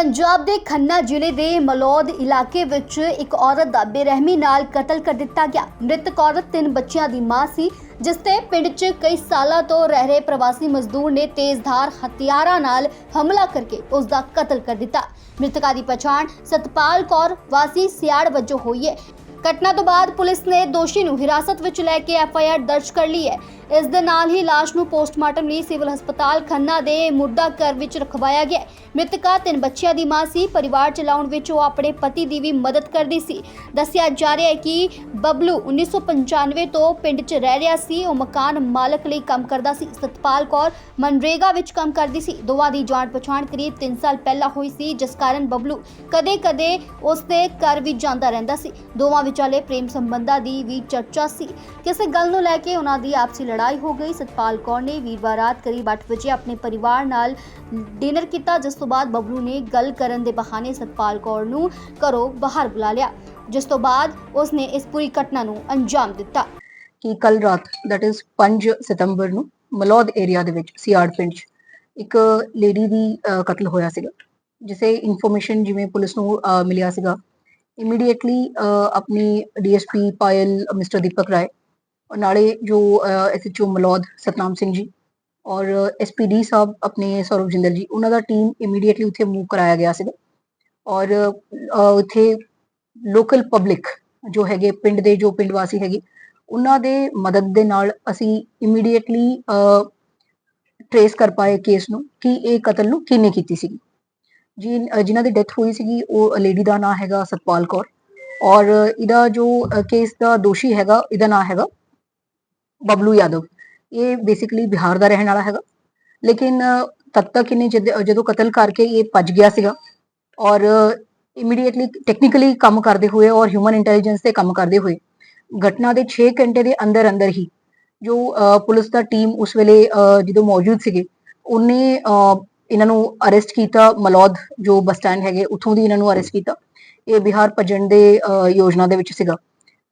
ਪੰਜਾਬ ਦੇ ਖੰਨਾ ਜ਼ਿਲ੍ਹੇ ਦੇ ਮਲੌਦ ਇਲਾਕੇ ਵਿੱਚ ਇੱਕ ਔਰਤ ਦਾ ਬੇਰਹਿਮੀ ਨਾਲ ਕਤਲ ਕਰ ਦਿੱਤਾ ਗਿਆ। ਮ੍ਰਿਤਕ ਔਰਤ ਤਿੰਨ ਬੱਚਿਆਂ ਦੀ ਮਾਂ ਸੀ, ਜਿਸ ਤੇ ਪਿੰਡ 'ਚ ਕਈ ਸਾਲਾਂ ਤੋਂ ਰਹਿ ਰਹੇ ਪ੍ਰਵਾਸੀ ਮਜ਼ਦੂਰ ਨੇ ਤੇਜ਼ਧਾਰ ਹਥਿਆਰਾਂ ਨਾਲ ਹਮਲਾ ਕਰਕੇ ਉਸ ਦਾ ਕਤਲ ਕਰ ਦਿੱਤਾ। ਮ੍ਰਿਤਕਾ ਦੀ ਪਛਾਣ ਸਤਪਾਲ ਕੌਰ ਵਾਸੀ ਸਿਆੜ ਵਜੋਂ ਹੋਈ ਹੈ। ਘਟਨਾ ਤੋਂ ਬਾਅਦ ਪੁਲਿਸ ਨੇ ਦੋਸ਼ੀ ਨੂੰ ਹਿਰਾਸਤ ਵਿੱਚ ਲੈ ਕੇ ਐਫ ਆਈ ਆਰ ਦਰਜ ਕਰ ਲਈ ਹੈ। ਇਸ ਦੇ ਨਾਲ ਹੀ ਲਾਸ਼ ਨੂੰ ਪੋਸਟਮਾਰਟਮ ਲਈ ਸਿਵਲ ਹਸਪਤਾਲ ਖੰਨਾ ਦੇ ਮੁਰਦਾ ਘਰ ਵਿੱਚ ਰਖਵਾਇਆ ਗਿਆ। ਮ੍ਰਿਤਕਾ ਤਿੰਨ ਬੱਚਿਆਂ ਦੀ ਮਾਂ ਸੀ। ਪਰਿਵਾਰ ਚਲਾਉਣ ਵਿੱਚ ਉਹ ਆਪਣੇ ਪਤੀ ਦੀ ਵੀ ਮਦਦ ਕਰਦੀ ਸੀ। ਦੱਸਿਆ ਜਾ ਰਿਹਾ ਹੈ ਕਿ ਬਬਲੂ 1995 ਤੋਂ ਪਿੰਡ 'ਚ ਰਹਿ ਰਿਹਾ ਸੀ। ਉਹ ਮਕਾਨ ਮਾਲਕ ਲਈ ਕੰਮ ਕਰਦਾ ਸੀ। ਸਤਪਾਲ ਕੌਰ ਮਨਰੇਗਾ ਵਿੱਚ ਕੰਮ ਕਰਦੀ ਸੀ। ਦੋਵਾਂ ਦੀ ਜਾਣ ਪਛਾਣ ਕਰੀਬ 3 ਸਾਲ ਪਹਿਲਾਂ ਹੋਈ ਸੀ, ਜਿਸ ਕਾਰਨ ਬਬਲੂ ਕਦੇ-ਕਦੇ ਉਸ ਦੇ ਘਰ ਵੀ ਜਾਂਦਾ ਰਹਿੰਦਾ ਸੀ। ਦੋਵਾਂ ਵਿਚਾਲੇ ਪ੍ਰੇਮ ਸੰਬੰਧਾਂ ਦੀ ਵੀ ਚਰਚਾ ਸੀ। ਕਿਸੇ ਗੱਲ ਨੂੰ ਲੈ ਕੇ ਉਹਨਾਂ ਦੀ ਆਪਸੀ ਲੜਾਈ ਹੋ ਗਈ। ਸਤਪਾਲ ਕੌਰ ਨੇ ਵੀਰਵਾਰ ਰਾਤ ਕਰੀਬ 8 ਵਜੇ ਆਪਣੇ ਪਰਿਵਾਰ ਨਾਲ ਡਿਨਰ ਕੀਤਾ, ਜਿਸ ਤੋਂ ਬਾਅਦ ਬਬਲੂ ਨੇ ਗੱਲ ਕਰਨ ਦੇ ਬਹਾਨੇ ਸਤਪਾਲ ਕੌਰ ਨੂੰ ਘਰੋਂ ਬਾਹਰ ਬੁਲਾ ਲਿਆ, ਜਿਸ ਤੋਂ ਬਾਅਦ ਉਸ ਨੇ ਇਸ ਪੂਰੀ ਘਟਨਾ ਨੂੰ ਅੰਜਾਮ ਦਿੱਤਾ। ਕਿ ਕੱਲ ਰਾਤ ਦੈਟ ਇਜ਼ 5 ਸਤੰਬਰ ਨੂੰ ਮਲੌਦ ਏਰੀਆ ਦੇ ਵਿੱਚ, ਸਿਆੜ ਪਿੰਡ 'ਚ, ਇੱਕ ਲੇਡੀ ਦੀ ਕਤਲ ਹੋਇਆ ਸੀਗਾ, ਜਿਸੇ ਇਨਫੋਰਮੇਸ਼ਨ ਜਿਵੇਂ ਪੁਲਿਸ ਨੂੰ ਮਿਲਿਆ ਸੀਗਾ। ਇਮੀਡੀਏਟਲੀ ਆਪਣੀ ਡੀਐਸਪੀ ਪਾਇਲ ਮਿਸਟਰ ਦੀਪਕ ਰਾਏ ਨਾਲੇ ਜੋ ਐਸਐਚਓ ਮਲੌਦ ਸਤਨਾਮ ਸਿੰਘ ਜੀ ਔਰ ਐਸਪੀਡੀ ਸਾਹਿਬ ਆਪਣੇ ਸੌਰਵ ਜਿੰਦਲ ਜੀ, ਉਹਨਾਂ ਦਾ ਟੀਮ ਇਮੀਡੀਏਟਲੀ ਉੱਥੇ ਮੂਵ ਕਰਾਇਆ ਗਿਆ ਸੀਗਾ। ਔਰ ਉੱਥੇ ਲੋਕਲ ਪਬਲਿਕ ਜੋ ਹੈਗੇ, ਪਿੰਡ ਦੇ ਜੋ ਪਿੰਡ ਵਾਸੀ ਹੈਗੇ, ਉਹਨਾਂ ਦੇ ਮਦਦ ਦੇ ਨਾਲ ਅਸੀਂ ਇਮੀਡੀਏਟਲੀ ਟ੍ਰੇਸ ਕਰ ਪਾਏ ਕੇਸ ਨੂੰ ਕਿ ਇਹ ਕਤਲ ਨੂੰ ਕਿਹਨੇ ਕੀਤੀ ਸੀ ਜੀ, ਅਹ, ਜਿਨ੍ਹਾਂ ਦੀ ਡੈਥ ਹੋਈ ਸੀਗੀ, ਉਹ ਲੇਡੀ ਦਾ ਨਾਮ ਹੈਗਾ ਸਤਪਾਲ ਕੌਰ ਔਰ ਇਹਦਾ ਜੋ ਕੇਸ ਦਾ ਦੋਸ਼ੀ ਹੈਗਾ, ਇਹਦਾ ਨਾਮ ਹੈਗਾ ਬਬਲੂ ਯਾਦਵ। ਇਹ ਬੇਸਿਕਲੀ ਬਿਹਾਰ ਦਾ ਰਹਿਣ ਵਾਲਾ ਹੈਗਾ। ਲੇਕਿਨ ਤਦ ਤੱਕ ਇਹਨੇ ਜਦੋਂ ਕਤਲ ਕਰਕੇ ਇਹ ਭੱਜ ਗਿਆ ਸੀਗਾ ਔਰ ਇਮੀਡੀਏਟਲੀ ਟੈਕਨੀਕਲੀ ਕੰਮ ਕਰਦੇ ਹੋਏ ਔਰ ਹਿਊਮਨ ਇੰਟੈਲੀਜੈਂਸ ਤੇ ਕੰਮ ਕਰਦੇ ਹੋਏ ਘਟਨਾ ਦੇ 6 ਘੰਟੇ ਦੇ ਅੰਦਰ ਅੰਦਰ ਹੀ ਜੋ ਪੁਲਿਸ ਦਾ ਟੀਮ ਉਸ ਵੇਲੇ ਜਦੋਂ ਮੌਜੂਦ ਸੀਗੇ ਉਹਨੇ ਅਹ, ਇਹਨਾਂ ਨੂੰ ਅਰੈਸਟ ਕੀਤਾ ਮਲੌਦ ਜੋ ਬੱਸ ਸਟੈਂਡ ਹੈਗੇ ਉੱਥੋਂ ਦੀ ਇਹਨਾਂ ਨੂੰ ਅਰੈਸਟ ਕੀਤਾ। ਇਹ ਬਿਹਾਰ ਭੱਜਣ ਦੇ ਅਹ, ਯੋਜਨਾ ਦੇ ਵਿੱਚ ਸੀਗਾ।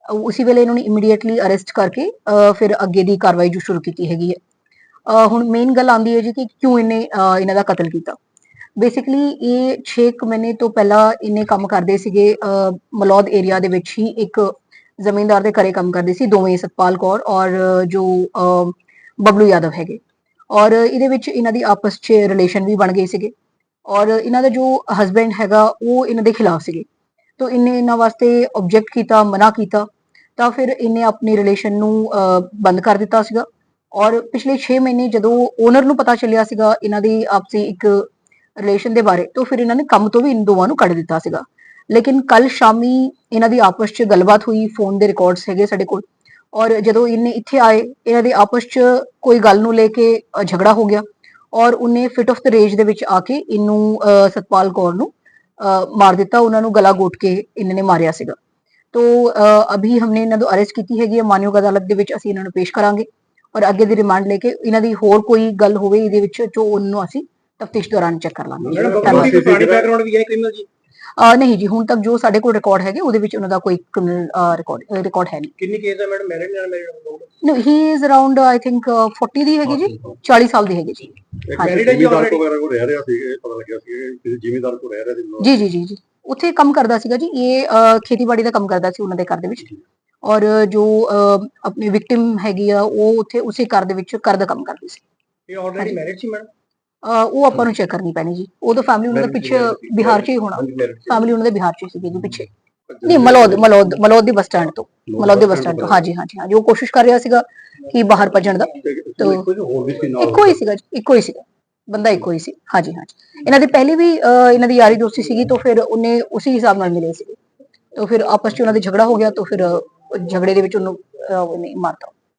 ਉਸੇ ਵੇਲੇ ਇਹਨਾਂ ਨੂੰ ਇਮੀਡੀਏਟਲੀ ਅਰੈਸਟ ਕਰਕੇ ਫਿਰ ਅੱਗੇ ਦੀ ਕਾਰਵਾਈ ਜੋ ਸ਼ੁਰੂ ਕੀਤੀ ਹੈਗੀ ਹੈ। ਹੁਣ ਮੇਨ ਗੱਲ ਆਉਂਦੀ ਹੈ ਜੀ ਕਿ ਕਿਉਂ ਇਹਨੇ ਇਹਨਾਂ ਦਾ ਕਤਲ ਕੀਤਾ। ਬੇਸਿਕਲੀ ਇਹ 6 ਮਹੀਨੇ ਤੋਂ ਪਹਿਲਾਂ ਇਹਨੇ ਕੰਮ ਕਰਦੇ ਸੀਗੇ ਮਲੌਦ ਏਰੀਆ ਦੇ ਵਿੱਚ ਹੀ ਇੱਕ ਜ਼ਮੀਂਦਾਰ ਦੇ ਘਰੇ ਕੰਮ ਕਰਦੇ ਸੀ, ਦੋਵੇਂ ਸਤਪਾਲ ਕੌਰ ਔਰ ਜੋ ਬਬਲੂ ਯਾਦਵ ਹੈਗੇ। ਔਰ ਇਹਦੇ ਵਿੱਚ ਇਹਨਾਂ ਦੀ ਆਪਸ 'ਚ ਰਿਲੇਸ਼ਨ ਵੀ ਬਣ ਗਏ ਸੀਗੇ। ਔਰ ਇਹਨਾਂ ਦਾ ਜੋ ਹਸਬੈਂਡ ਹੈਗਾ, ਉਹ ਇਹਨਾਂ ਦੇ ਖਿਲਾਫ ਸੀਗੇ। ਤੋ ਇਹਨੇ ਇਹਨਾਂ ਵਾਸਤੇ ਆਬਜੈਕਟ ਕੀਤਾ, ਮਨਾ ਕੀਤਾ। ਤਾਂ ਫਿਰ ਇਹਨੇ ਆਪਣੀ ਰਿਲੇਸ਼ਨ ਨੂੰ ਬੰਦ ਕਰ ਦਿੱਤਾ ਸੀਗਾ। ਔਰ ਪਿਛਲੇ 6 ਮਹੀਨੇ ਜਦੋਂ ਓਨਰ ਨੂੰ ਪਤਾ ਚੱਲਿਆ ਸੀਗਾ ਇਹਨਾਂ ਦੀ ਆਪਸੀ ਇੱਕ ਰਿਲੇਸ਼ਨ ਦੇ ਬਾਰੇ ਤਾਂ ਫਿਰ ਇਹਨਾਂ ਨੇ ਕੰਮ ਤੋਂ ਵੀ ਇਨ ਦੋਵਾਂ ਨੂੰ ਕੱਢ ਦਿੱਤਾ ਸੀਗਾ। ਲੇਕਿਨ ਕੱਲ ਸ਼ਾਮੀ ਇਹਨਾਂ ਦੀ ਆਪਸ 'ਚ ਗੱਲਬਾਤ ਹੋਈ ਫੋਨ ਦੇ ਰਿਕਾਰਡਸ ਹੈਗੇ ਸਾਡੇ ਕੋਲ। ਔਰ ਜਦੋਂ ਇਹਨੇ ਇੱਥੇ ਆਏ ਇਹਨਾਂ ਦੇ ਆਪਸ 'ਚ ਕੋਈ ਗੱਲ ਨੂੰ ਲੈ ਕੇ ਝਗੜਾ ਹੋ ਗਿਆ। ਔਰ ਉਹਨੇ ਫਿਟ ਆਫ ਦ ਰੇਜ ਦੇ ਵਿੱਚ ਆ ਕੇ ਇਹਨੂੰ ਸਤਪਾਲ ਕੌਰ ਨੂੰ ਅ, ਮਾਰ ਦਿੱਤਾ ਉਹਨਾਂ ਨੂੰ ਗਲਾ ਘੋਟ ਕੇ ਇਹਨਾਂ ਨੇ ਮਾਰਿਆ ਸੀਗਾ। ਤੋ ਅਭੀ ਹਮਨੇ ਇਹਨਾਂ ਨੂੰ ਅਰੈਸਟ ਕੀਤੀ ਹੈਗੀ ਹੈ। ਮਾਨਯੋਗ ਅਦਾਲਤ ਦੇ ਵਿੱਚ ਅਸੀਂ ਇਹਨਾਂ ਨੂੰ ਪੇਸ਼ ਕਰਾਂਗੇ। ਔਰ ਅੱਗੇ ਦੀ ਰਿਮਾਂਡ ਲੈ ਕੇ ਇਹਨਾਂ ਦੀ ਹੋਰ ਕੋਈ ਗੱਲ ਹੋਵੇ ਇਹਦੇ ਵਿੱਚ ਜੋ ਉਹਨੂੰ ਅਸੀਂ ਤਫਤੀਸ਼ ਦੌਰਾਨ ਚੈੱਕ ਕਰ ਲਾਂਗੇ। ਬੈਕਗ੍ਰਾਉਂਡ ਵੀ ਹੈ ਕ੍ਰਿਮੀਨਲ ਜੀ? ਅ, ਨਹੀਂ ਜੀ ਹੁਣ ਤੱਕ ਜੋ ਸਾਡੇ ਕੋਲ ਰਿਕਾਰਡ ਹੈਗੇ ਉਹਦੇ ਵਿੱਚ ਉਹਨਾਂ ਦਾ ਕੋਈ ਕ੍ਰਿਮੀਨਲ ਰਿਕਾਰਡ ਰਿਕਾਰਡ ਹੈ ਨਹੀਂ। ਕਿੰਨੀ ਕੇਸ ਹੈ ਮੈਡਮ? ਮੈਰਿਡ ਨਾਲ married he is around I think uh, 40 ਦੀ ਹੈਗੀ ਜੀ। 40 ਸਾਲ ਦੀ ਹੈਗੀ ਜੀ। ਮੈਰਿਡ ਜ਼ਿਮੀਦਾਰ ਕੋ ਵਗੈਰਾ ਕੋ ਰਹਿ ਰਿਹਾ ਸੀ ਇਹ ਪਤਾ ਲੱਗਿਆ ਸੀ ਕਿਸੇ ਜ਼ਿਮੀਦਾਰ ਕੋ ਰਹਿ ਰਿਹਾ ਸੀ। ਜੀ ਜੀ ਜੀ ਜੀ। ਉੱਥੇ ਕੰਮ ਕਰਦਾ ਸੀਗਾ ਜੀ ਇਹ ਖੇਤੀਬਾੜੀ ਦਾ ਕੰਮ ਕਰਦਾ ਸੀ ਉਹਨਾਂ ਦੇ ਘਰ ਦੇ ਵਿੱਚ। ਔਰ ਜੋ ਆਪਣੀ ਵਿਕਟਿਮ ਹੈਗੀ ਆ ਉਹ ਉੱਥੇ ਉਸੇ ਘਰ ਦੇ ਵਿੱਚ ਘਰ ਦਾ ਕੰਮ ਕਰਦੀ ਸੀ। ਇਹ ਆਲਰੇਡੀ ਮੈਰਿਡ ਸੀ ਮੈਡਮ ਉਹ ਆਪਾਂ ਨੂੰ ਚੈੱਕ ਕਰਨੀ ਪੈਣੀ ਜੀ। ਉਹ ਤਾਂ ਫੈਮਿਲੀ ਉਹਨਾਂ ਦਾ ਪਿੱਛੇ ਬਿਹਾਰ 'ਚ ਹੀ ਹੋਣਾ। ਫੈਮਿਲੀ ਉਹਨਾਂ ਦੇ ਬਿਹਾਰ 'ਚ ਹੀ ਸੀਗੀ ਜੀ ਪਿੱਛੇ। ਨਹੀਂ ਮਲੌਦ ਮਲੌਦ ਮਲੌਦ ਦੀ ਬੱਸ ਸਟੈਂਡ ਤੋਂ। ਮਲੌਦ ਦੇ ਬੱਸ ਸਟੈਂਡ ਤੋਂ। ਹਾਂਜੀ ਹਾਂਜੀ ਹਾਂਜੀ। ਉਹ ਕੋਸ਼ਿਸ਼ ਕਰ ਰਿਹਾ ਸੀਗਾ ਕਿ ਬਾਹਰ ਭੱਜਣ ਦਾ। ਤੋਂ ਕੁਝ ਹੋਰ ਵੀ ਸੀ ਨਾਲ ਇੱਕੋ ਹੀ ਸੀਗਾ ਜੀ ਇੱਕੋ ਹੀ ਸੀਗਾ। ਬੰਦਾ ਇੱਕੋ ਹੀ। ਸੀ। ਹਾਂਜੀ ਹਾਂਜੀ। ਇਹਨਾਂ ਦੇ ਪਹਿਲੇ ਵੀ ਅਹ, ਇਹਨਾਂ ਦੀ ਯਾਰੀ ਦੋਸਤੀ ਸੀਗੀ ਤਾਂ ਫਿਰ ਉਹਨੇ ਉਸੇ ਹਿਸਾਬ ਨਾਲ ਮਿਲੇ ਸੀ। ਤਾਂ ਫਿਰ ਆਪਸ ਚ ਉਹਨਾਂ ਦੇ ਝਗੜਾ ਹੋ ਗਿਆ ਤਾਂ ਫਿਰ ਅਹ, ਝਗੜੇ ਦੇ ਵਿੱਚ ਉਹਨੂੰ ਅਹ, ਉਹਨੇ ਮਾਰਤਾ।